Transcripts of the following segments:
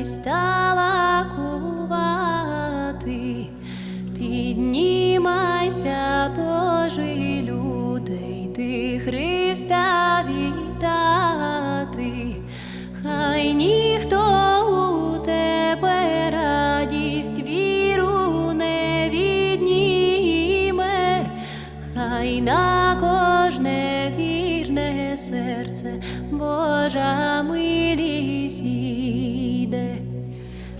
й стала кувати, піднімайся, Божий люди, ти Христа вітати, хай ніхто у тебе радість віру не відніме, хай на кожне вірне серце Божа милість іде.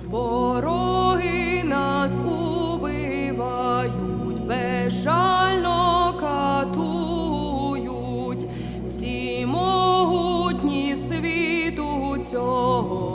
Вороги нас убивають, безжально катують, всі могутні світу цього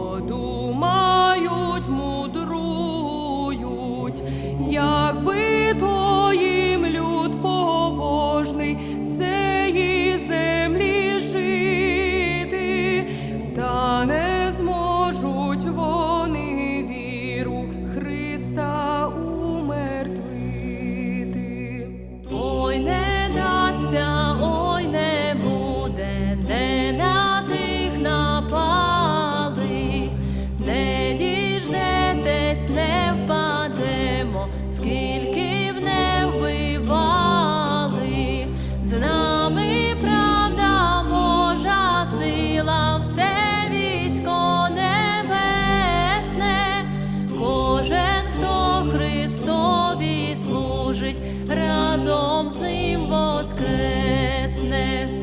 служить, разом з ним воскресне.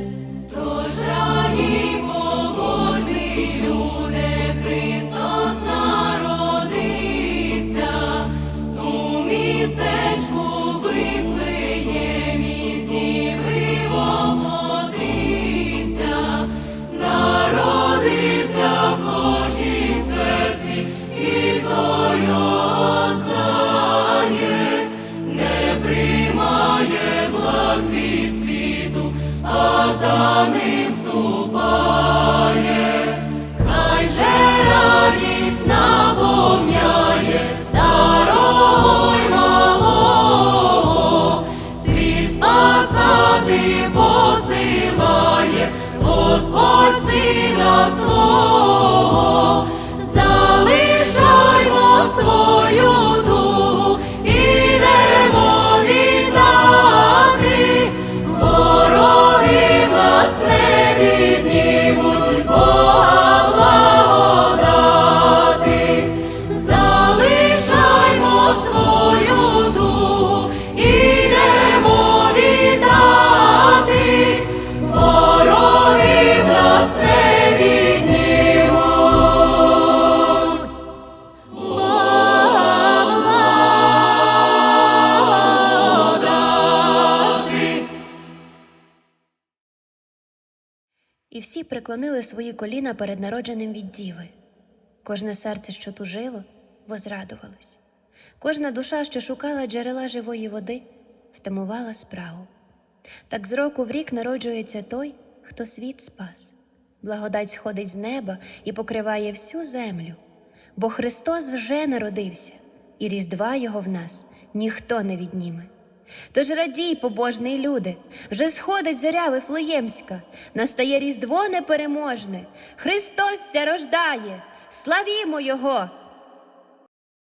Ним ступає. Хай же радість наповняє старого й малого, світ спасати посилає, Господь сина свого, не віднімуть, І всі преклонили свої коліна перед народженим від діви. Кожне серце, що тужило, возрадувалось. Кожна душа, що шукала джерела живої води, втамувала справу. Так з року в рік народжується той, хто світ спас. Благодать сходить з неба і покриває всю землю. Бо Христос вже народився, і Різдва Його в нас ніхто не відніме. Тож радій, побожний люди, вже сходить зоря Вифлеємська, настає Різдво непереможне, Христос ся рождає, славімо Його!